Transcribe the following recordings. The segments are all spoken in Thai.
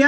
ย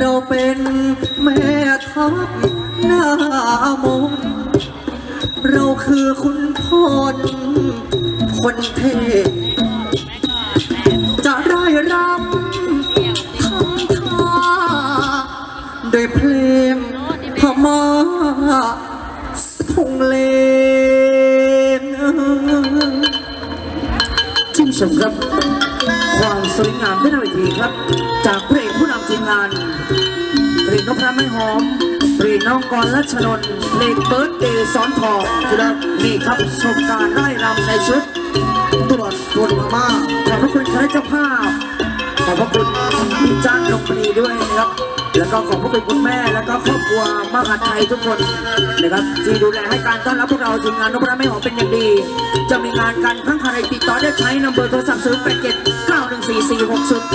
เราเป็นแม่ทัพหน้ามนเราคือคุณพลคนเทพจะได้รำทำท่าโดวยเพลงพม่าส่งเลงชื่นชมครับ ความสวยงามที่หน้าเวทีครับ จากเพลงผู้นำทีมงานเพลงนพพระไม้หอมเพลงน้องกรรัชนนท์เพลงเบิร์ดเดย์สอนทองจุดนี่ครับชมการไล่รำในชุดตรวจตรวจมาม่าขอบพระคุณคณะเจ้าภาพขอบพระคุณพี่จ้างลงพนีด้วยนะครับ แล้วก็ขอบพระคุณคุณแม่ แล้วก็ครอบครัวมหาไทยทุกคนนะครับที่ดูแลให้การต้อนรับพวกเราทีมงานนพรัตน์ไม่หอมเป็นอย่างดี จะมีงานกันครั้งใครติดต่อได้ใช้นำเบอร์โทรศัพท์0 8 7 9 1 4 4 6 0 9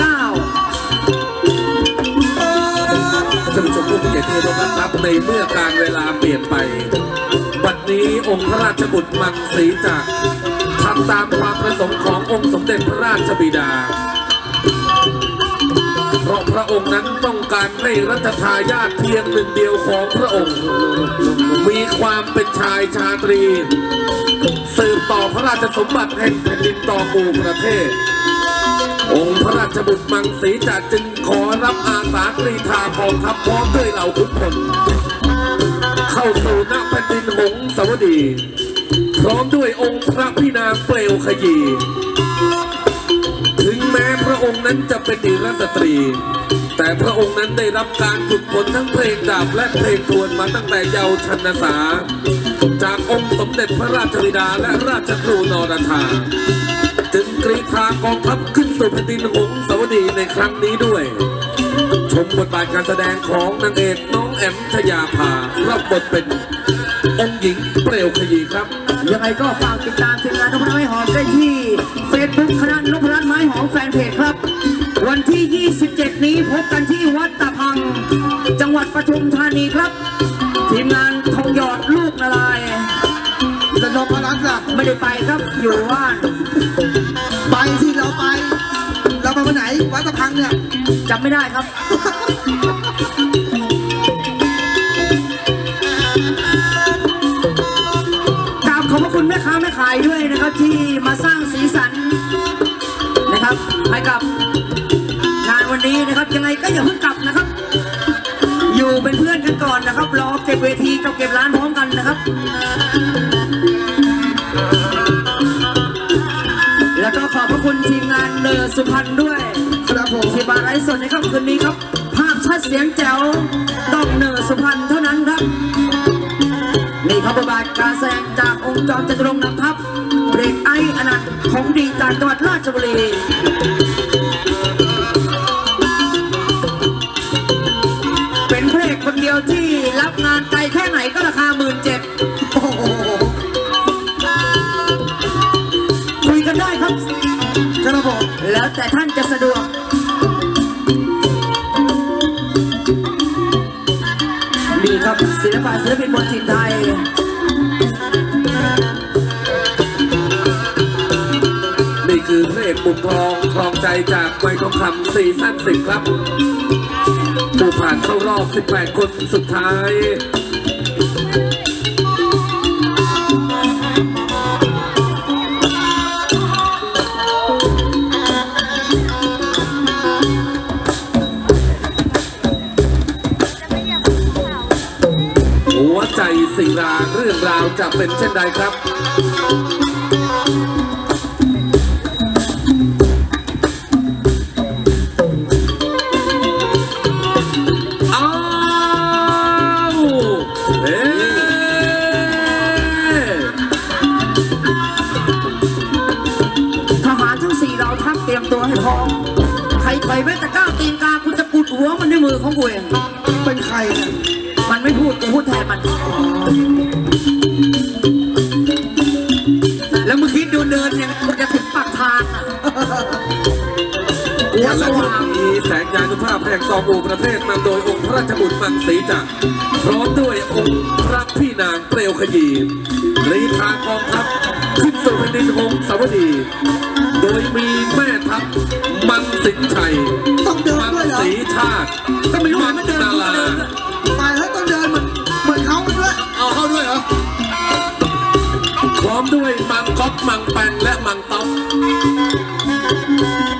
ท่านผู้ชมผู้เกียรติที่เคานครับในเมื่อการเวลาเปลี่ยนไปบัดนี้องค์พระราชบุตรมังสีจักทำตามความประสงค์ขององค์สมเด็จพระราชบิดา ระพระองค์นั้นต้องการให้รัชทายาทเพียงหนึ่งเดียวของพระองค์ มีความเป็นชายชาตรี สืบต่อพระราชสมบัติแห่งแผ่นดินต่อปูประเทศ องค์พระราชบุตรมังสีจักจึงขอรับอาสากรีธากองทัพพร้อมด้วยเหล่าขุนพลเข้าสู่หน้าแผ่นดินหงสาวดี พร้อมด้วยองค์พระพี่นางเปลวขยี ถึงแม้พระองค์นั้นจะเป็นอิรสตรี แต่พระองค์นั้นได้รับการฝึกฝนทั้งเพลงดาบและเพลงทวนมาตั้งแต่เยาว์ชนสาจากองค์สมเด็จพระราชบิดาและราชครูนรธาจึงกรีธากองทัพขึ้นสู่แผ่นดินหงสวดีในครั้งนี้ด้วย ชมบทบาทการแสดงของนางเอกน้องแอมชยาภารับบทเป็น องค์หญิงเปลวขยีครับ ยังไงก็ฝากติดตามทีมงานนพรัตน์ไม้หอมได้ที่เฟซบุ๊กคณะนพรัตน์ไม้หอมแฟนเพจครับ วันที่ 27 นี้พบกันที่วัดตะพัง จังหวัดปทุมธานีครับ ทีมงานทองหยอดลูกนารายณ์จะนพรัตน์ล่ะ ไม่ได้ไปครับอยู่บ้านไปที่เราไป เราไปวันไหนวัดตะพังเนี่ยจำไม่ได้ครับ ที่มาสร้างสีสันนะครับให้กับงานวันนี้นะครับ ยังไงก็อย่าเพิ่งกลับนะครับ อยู่เป็นเพื่อนกันก่อนนะครับรอเก็บเวทีกับเก็บร้านพร้อมกันนะครับ แล้วก็ขอบพระคุณทีมงานเนอร์สุพรรณด้วยครับผมที่มาไลฟ์สดในค่ำคืนนี้ครับ ภาพชัดเสียงแจ๋วต้องเนอร์สุพรรณเท่านั้นครับนี่ครับบทบาทการแสดงจากองค์จอมจตุรงค์นำทัพ เบรกไอนันต์ของดีจากจังหวัดราชบุรีเป็นพระเอกคนเดียวที่รับงานไกลแค่ไหนก็ราคาหมื่นเจ็ดคุยกันได้ครับครับผมแล้วแต่ท่านจะสะดวกนี่ครับศิลปะศิลปินบนถิ่นไทย คือพระเอกบุกทองครองใจจากไมทองคำซีซั่นสิบครับผู้ผ่านเข้ารอบ 18 คนสุดท้ายหัวศิราเรื่องราวจะเป็นเช่นใดครับ พเตรียมตัวให้พร้อมใครไปแม้แต่ก้าวตีนกากูจะกุดหัวมันด้วยมือของกูเอง เป็นใครเนี่ยมันไม่พูดกูพูดแทนมัน แล้วมึงคิดดูเดินยังกูจะถึงปากทางอะหัวสและว่าวันงนี้แสงยานุภาพแห่งกองอูประเทศนำโดยองค์พระราชบุตรมังสีจักรพร้อมด้วยองค์พระพี่นางเปลวขยีรีทางกองทัพ ขึ้นสู่แผ่นดินองค์สาวดี โดยมีแม่ทัพมังสินชัยต้องเดินมังด้วยเหรอ สีชาติก็ไม่รู้ว่ามันเดินนามันลาเดินตายแล้วต้องเดินเหมือนเหมือนเขาด้วยเอาเข้าด้วยเหรอ พร้อมด้วยมังก๊อกมังแปงและมังต๊อกเข้าสู่